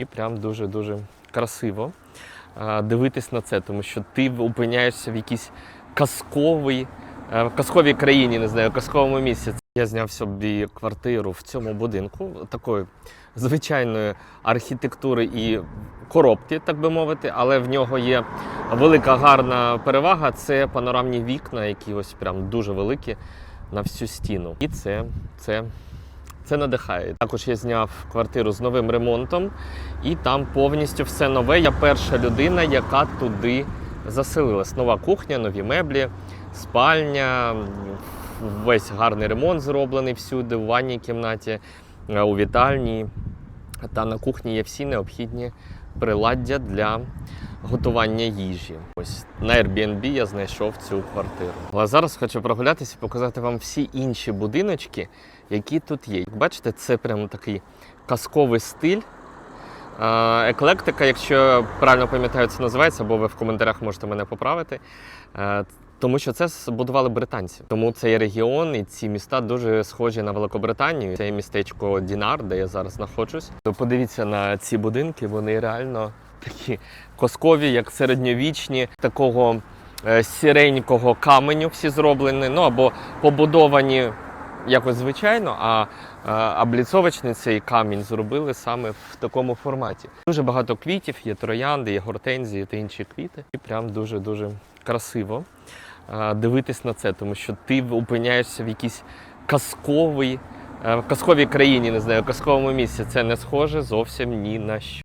І прям дуже-дуже красиво дивитись на це, тому що ти опиняєшся в якійсь казковій, е, казковій країні, не знаю, казковому місці. Я зняв собі квартиру в цьому будинку, такої звичайної архітектури і коробки, так би мовити, але в нього є велика гарна перевага це панорамні вікна, які ось прям дуже великі на всю стіну. І це, це це надихає. Також я зняв квартиру з новим ремонтом, і там повністю все нове. Я перша людина, яка туди заселилась. Нова кухня, нові меблі, спальня, весь гарний ремонт зроблений всюди, в ванній кімнаті, е, у вітальні. Та на кухні є всі необхідні приладдя для готування їжі. Ось на Airbnb я знайшов цю квартиру. Але зараз хочу прогулятися і показати вам всі інші будиночки, які тут є. Як Бачите, це прямо такий казковий стиль. Еклектика, якщо правильно пам'ятаю, це називається, або ви в коментарях можете мене поправити. Тому що це збудували британці. Тому цей регіон і ці міста дуже схожі на Великобританію. Це містечко Дінар, де я зараз знаходжусь. То подивіться на ці будинки, вони реально такі казкові, як середньовічні, такого е, сіренького каменю всі зроблені, ну або побудовані якось звичайно, а а обліцовочний цей камінь зробили саме в такому форматі. Дуже багато квітів, є троянди, є гортензії та інші квіти. І прям дуже-дуже красиво е, дивитись на це, тому що ти опиняєшся в якійсь казковій, е, казковій країні, не знаю, казковому місці. Це не схоже зовсім ні на що.